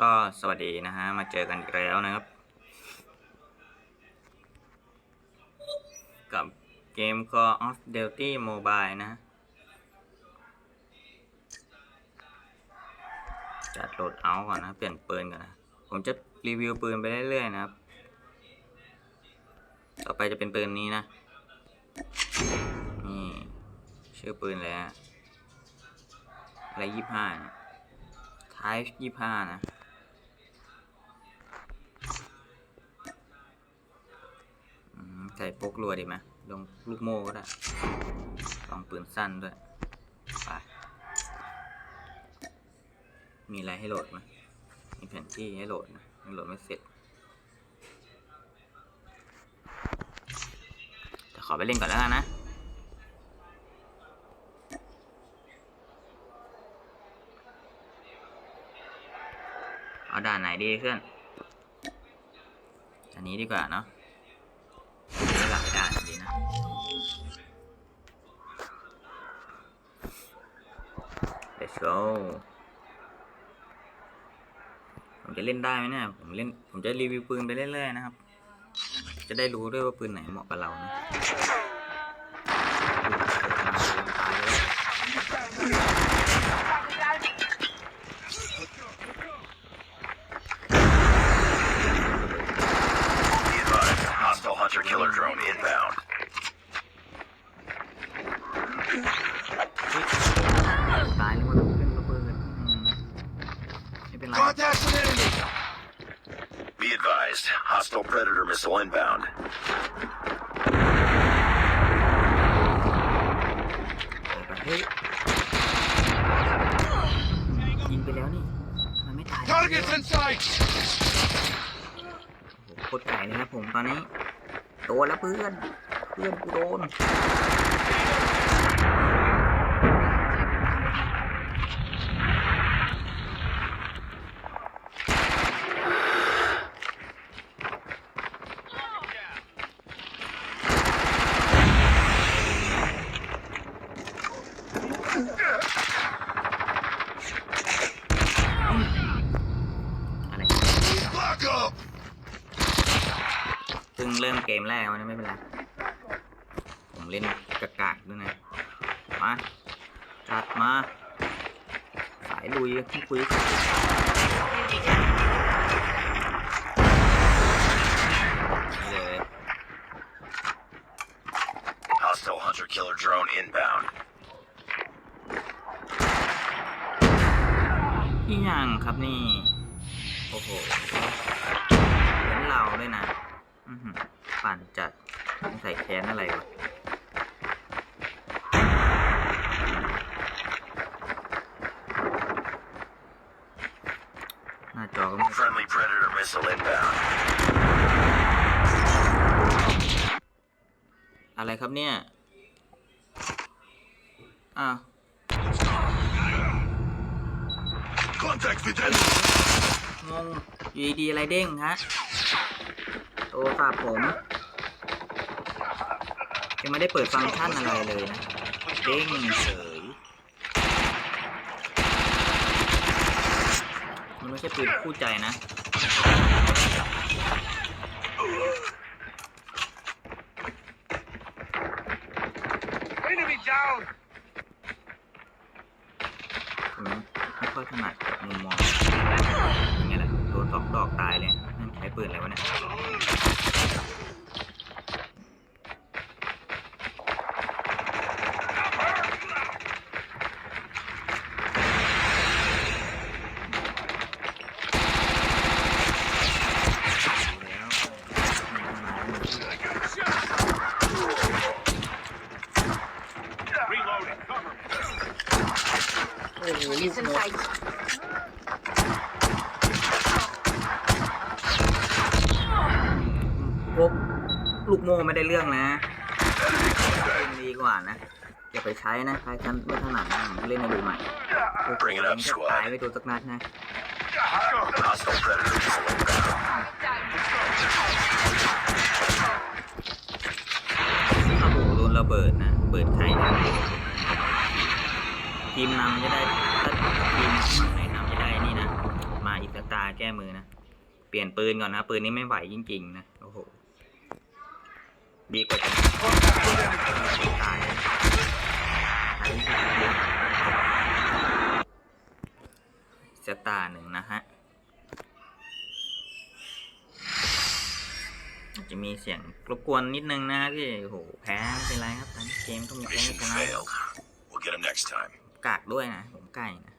ก็สวัสดีนะฮะ มาเจอกันอีกแล้วนะครับ กับเกม Call of Duty Mobile นะ จัดโหลดเอาก่อนนะ เปลี่ยนปืนก่อนนะ ผมจะรีวิวปืนไปเรื่อยๆนะครับ ต่อไปจะเป็นปืนนี้นะ นี่ ชื่อปืนเลยฮะอะไรยี่ห้าท้ายยี่ห้านะ มใส่พกรัวดีไหมลงลูกโม่ก็ได้ลองปืนสั้นด้วยไปมีอะไรให้โหลดไหมมีแผนที่ให้โหลดนะยังโหลดไม่เสร็จแต่ขอไปเล่นก่อนแล้วกันนะเอาด่านไหนดีเพื่อนอันนี้ดีกว่าเนาะ go ผมจะเล่นได้ไหมเนี่ย ผมเล่น ผมจะรีวิวปืนไปเรื่อยๆนะครับ จะได้รู้ด้วยว่าปืนไหนเหมาะกับเรานะตายเลย Be advised, hostile hunter killer drone inbound. ตายแล้วมันเรื่องระเบิดอืมไม่เป็นไร Contact with enemy! Be advised, hostile predator missile inbound. เฮ้ยยิงไปแล้วนี่ทำไมันไม่ตาย Targets in sight! โอ้โหโคตรไก่เลยนะผมตอนนี้โดนแล้วเพื่อน เพื่อนกูโดน อะไร Lock up! เพิ่งเริ่มเกมแรกวันนี้ไม่เป็นไร ผมเล่นกากากๆด้วยนะ มา จัดมา ส พี่คุยนี่เลย Hostile hunter killer drone inbound. นี่ยังครับนี่ โอ้โหเหมือนเราด้วยนะ อื้อหือปั่นจัดใส่แค้นอะไรวะ หน้าจอก็ไม่ Friendly predator missile inbound. อะไรครับเนี่ย อ้าว Contact with enemy! งงอยูดีๆอะไรเด้งฮะโทรศัพท์ผมยังไม่ได้เปิดฟังก์ชันอะไรเลยนะ เด้งเฉยมันไม่ใช่ปืนคู่ใจนะ Enemy down! ผมไม่ค่อยถนัดกับมุมมองอย่างเงี้ยแหละโดนสองดอกตายเลยนั่นใช้ปืนอะไรวะเนี่ย Reloading, cover me. โอ้โหลูก It's in หมด sight. พกลูกโม่ไม่ได้เรื่องนะเล่นดีกว่านะอย่าไปใช้นะใครทันไม่ถนัดนะเล่นในดูใหม่โอ้โห Bring it up, แทบ squad. ตายไม่โดนสักนัดนะ Hostile predator missile inbound. โอ้โหโดนระเบิดนะ เปิดใครนะทีมนำจะได้ถ้าทีมฝั่งไหนนำจะได้นี่นะมาอีกสตาร์แก้มือนะเปลี่ยนปืนก่อนนะปืนนี้ไม่ไหวจริงๆนะโอ้โหดีกว่าจะตายสตาร์หนึ่งนะฮะ อา จจะมีเสียงรบกวนนิดนึงนะพี่โอ้โหแพ้ไม่เป็นไรครับตอนนี้เกมก็มีแพ้ Mission ชนะ failed. We'll get him next time. กากด้วยนะผมไก่นะ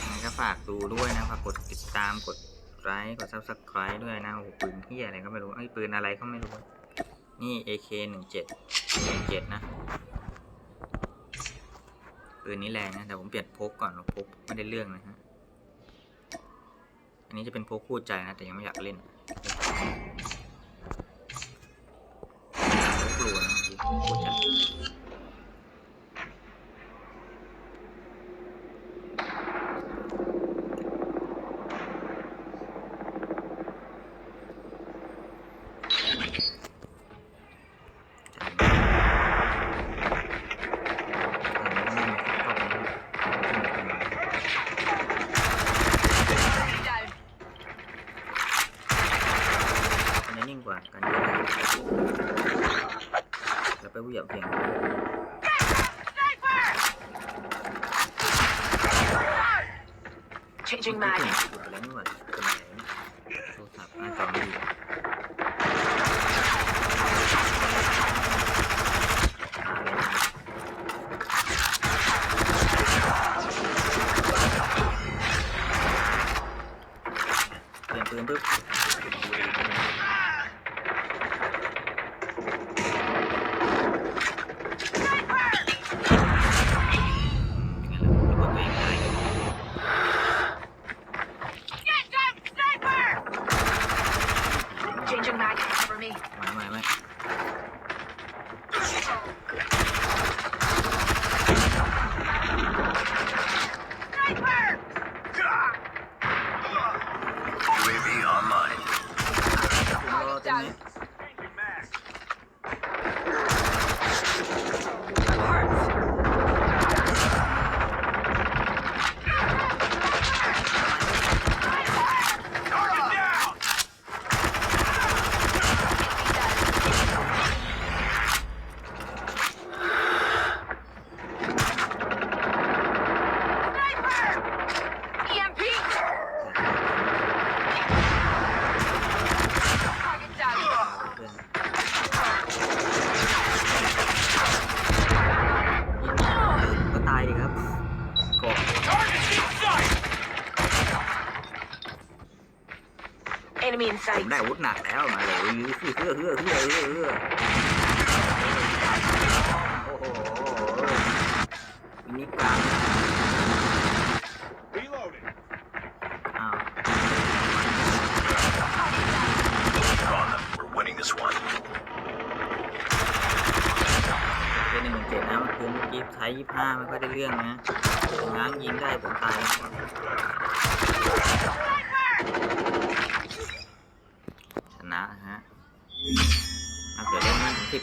ยังไงก็ฝากดูด้วยนะฝากกดติดตามกดไลค์กด subscribe ด้วยนะโอ้โหปืนที่อะไรก็ไม่รู้ไอ้ยปืนอะไรก็ไม่รู้ นี่ AK หนึ่งเจ็ดหนึ่งเจ็ดนะปืนนี้แรงนะแต่ผมเปลี่ยนพกก่อนพกไม่ได้เรื่องนะฮะอันนี้จะเป็นพกคู่ใจนะแต่ยังไม่อยากเล่นพก ลัวนะเมื่อกี้คู่ใจ มันจะนิ่งกว่ากันเยอะแล้วไปเหยียบเพียง Changing ไม่ mag. ถึงสุดแล้วนี่หว่าเป็นอะไรเนี่ยโทรศัพท์หน้าจอไม่ดีเปลี่ยนปืนปุ๊บ ระเบิดตัวเองได้ Changing mag. Cover me. ไม่ไม่ไม่ UAV online. คุณรอตรงนี้ EMP. Target down. เพื่อนก็ตายดีครับกบ Enemy in ผมได้อาวุธหนักแล้วมาเลยเฮือเฮือเฮือเฮือเฮือโอ้โหมินิกลางอ้าว On them. We're winning this one. เป็นหนึ่งเจ็ดนะเมื่อคืนเมื่อกี้ใช้ยี่ห้าไม่ค่อยได้เรื่องนะง้างยิงได้ผมตาย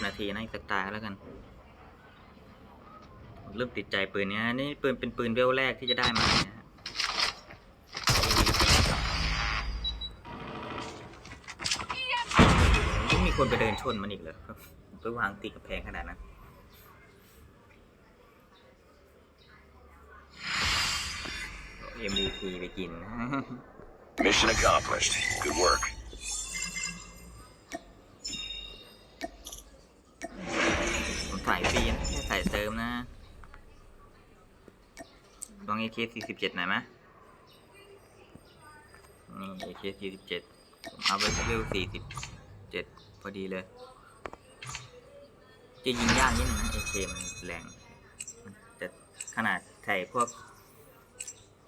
บนาทีนะอีกสักตาแล้วกันเริ่มติดใจปืนเนี้ยนี่ปืนเป็นปืนเวลแรกที่จะได้มาเนี่ยฮะยังมีคนไปเดินชนมันอีกเหรอไปวางติดกับแพงขนาดนั้น MVP ไปกิน Mission accomplished. Good work. ฟรีนะไม่ใส่เติมนะ ลอง AK 47หน่อยไหมนี่ AK 47ผมเอาไปเลเว47 พอดีเลย จะยิงยากนิดนึงนะ AK มันแรงจะขนาดใส่พวก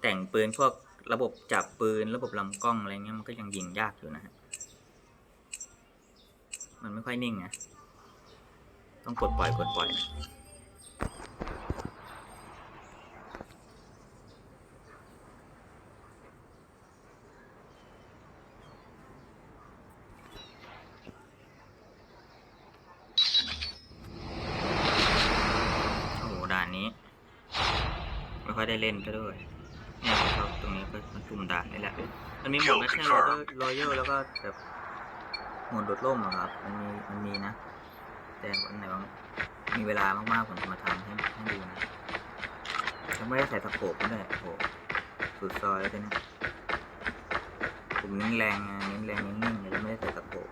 แต่งปืนพวกระบบจับปืนระบบลำกล้องอะไรเงี้ยมันก็ยังยิงยากอยู่นะฮะ มันไม่ค่อยนิ่งนะ ต้องกดปล่อยกดปล่อยโอ้โหด่านนี้ ไม่ค่อยได้เล่นก็ด้วยเนี่ยเขาตรงนี้ก็มันจุ่มด่านนี่แหละ มันมีหมดแมชชั่นรอยัลแล้วก็แบบหมดโดดร่มอะครับ มันมีมันมีนะ แต่วันไหนบางมีเวลามากๆผมจะมาทำให้ให้ดูนะยังไม่ได้ใส่สโพกด้วยโอ้โหสุดซอยแล้วเนี้ผมเน้นแรงเน้นแรงเน้นนิ่งเลยไม่ได้ใส่สโพก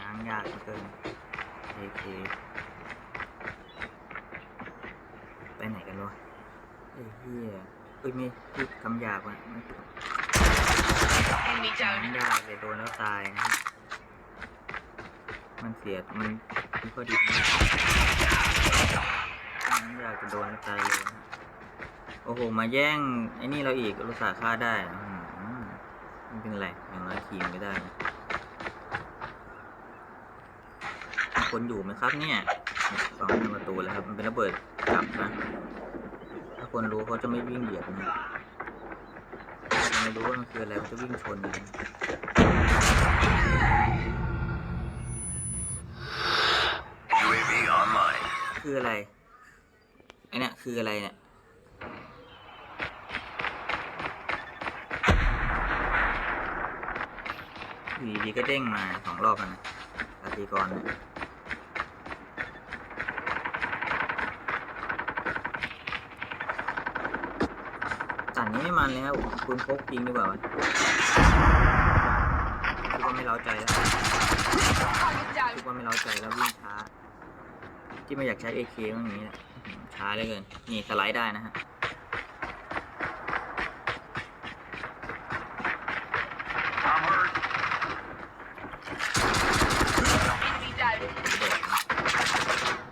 ง้างยากเหลือเกินโอเคไปไหนกันวะไอ้เหี้ยเอ้ยไม่ พูดคำหยาบอะไม่พูด Enemy ง้าง down. ยากเลยโดนแล้วตายนะมันเสียมันมันก็ดีนะง้างยากจะโดนแล้วตายเลยนะโอ้โห มาแย่งไอ้นี่เราอีกรุตส่าฆ่าได้อืมไม่เป็นไรอย่างน้อยทีมก็ได้คนอยู่ไหมครับเนี่ยฟังในประตูแล้วครับ มันเป็นระเบิดกลับนะ ถ้าคนรู้เขาจะไม่วิ่งเหยียบนะ ไม่รู้ว่ามันคืออะไรเขาจะวิ่งชนนะ UAV online. คืออะไรไอเนี่ยคืออะไรเนี่ยอยู่ดีๆก็เด้งมาสองรอบแล้วนะอาตีกรเนี่ยสั่นนี้ ไม่มันเลยครับคุณพกจริงดีกว่าวะคิดว่าไม่เล้าใจแล้วคิดว่าไม่เล้าใจแล้ววิ่งช้า ที่ไม่อยากใช้ AK มันอย่างนี้แหละช้าเหลือเกิน นี่สไลด์ได้นะฮะ Enemy down. ระเบิดนะ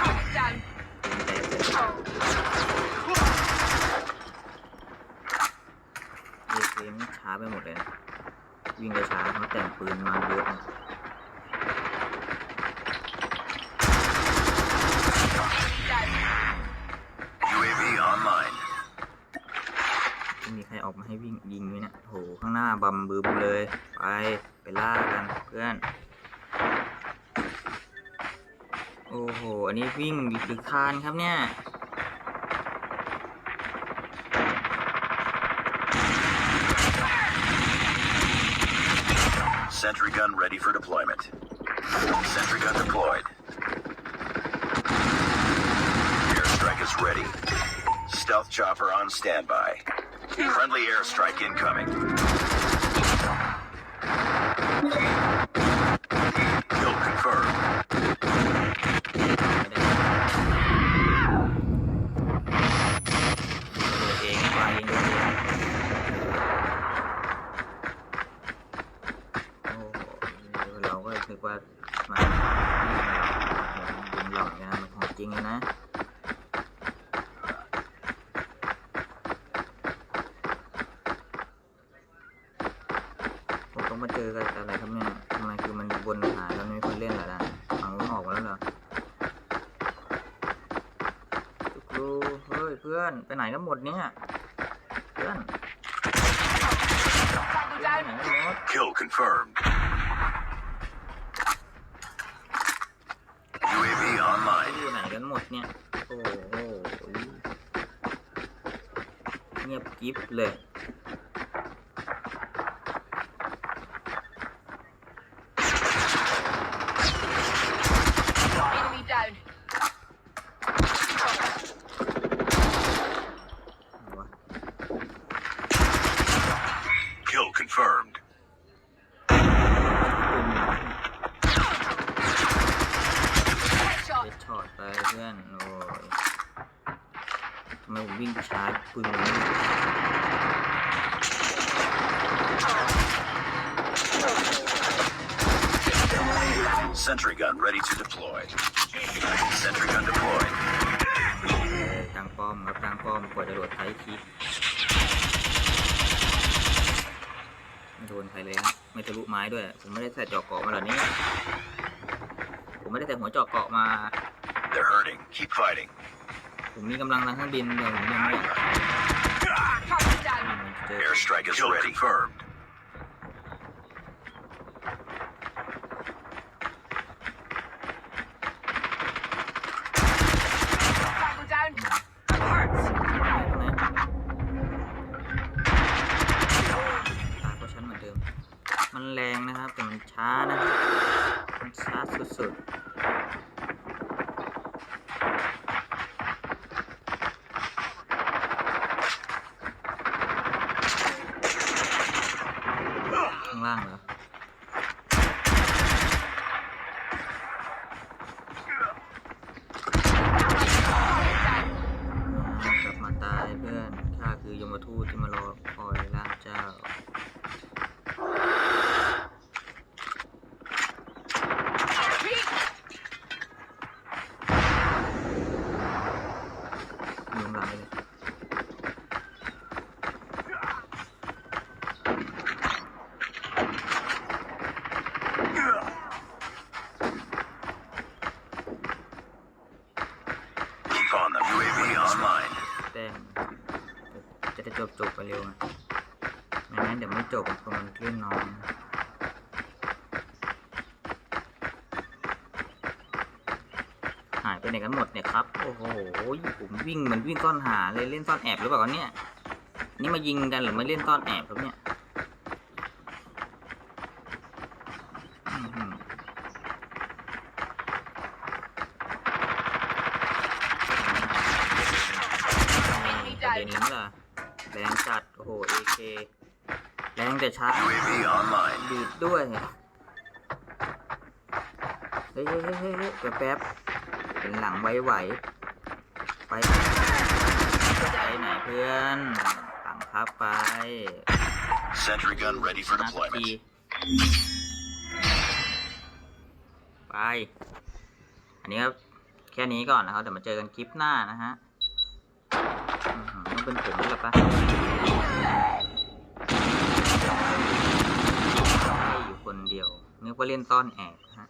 Target down. เป็นแตกเลย AK มันช้าไปหมดเลยนะ วิ่งก็ช้าเขาแต่งปืนมาเยอะนะ Enemy down. UAV online. จะมีใครออกมาให้วิ่งยิงไหมเนี่ยโหข้างหน้าบัมบึมเลย ไปไปล่ากันเพื่อน โอ้โห อันนี้วิ่งหรือคานครับเนี่ย Sentry gun ready for deployment. Sentry gun deployed. Airstrike is ready. Stealth chopper on standby. Friendly airstrike incoming. มันวนหาแล้วไม่มีคนเล่นเหรอล่ะฝั่งนู้นออกมาแล้วเหรอครูเฮ้ยเพื่อนไปไหนกันหมดเนี่ย เพื่อน Tango ไปไหน down. Kill confirmed. กันหมดไป UAV online. อยู่ไหนกันหมดเนี่ย โอ้โหเงียบกริฟเลย รับตั้งป้อมกว่าจะโดดไทยคิกไม่โดนใครเลยฮะไม่ทะลุไม้ด้วย ผมไม่ได้ใส่เจาะเกาะมาเหรอเนี่ยผมไม่ได้ใส่หัวเจาะเกาะมา They're hurting. Keep fighting. ผมมีกำลังทางเครื่องบินเดี๋ยวผมยังไม่ Target down. เจอ Airstrike is ready. Confirmed. Tango down. That hurts. ตายเพราะฉันเหมือนเดิม มันแรงนะครับ แต่มันช้านะครับมันช้าสุดๆ เลื่นน้องหายไปไหนกันหมดเนี่ยครับ โอ้โหผมวิ่งเหมือนวิ่งซ่อนหาเลยเล่นซ่อนแอบหรือเปล่าเนี่ย นี่มายิงกันหรือมาเล่นซ่อนแอบครับเนี่ยอื้อหือ Enemy ประเด็น down. นี้ล่ะแรงจัด โอ้โห AK แรงแต่ช้า UAV online. ดีดด้วยเฮ้ยเฮ้ยเฮ้ยเฮ้ยเฮ้ยแป๊บๆเป็นหลังไหวไหวๆไปไปไหนเพื่อนสั่งครับไป Sentry gun ready for นาที deployment. ไป อันนี้ครับ แค่นี้ก่อนนะครับ เดี๋ยวมาเจอกันคลิปหน้านะฮะอื้อหือต้องเป็นผมด้วยหรอปะให้อยู่ คนเดียวนึกว่าเล่นซ่อนแอบฮะ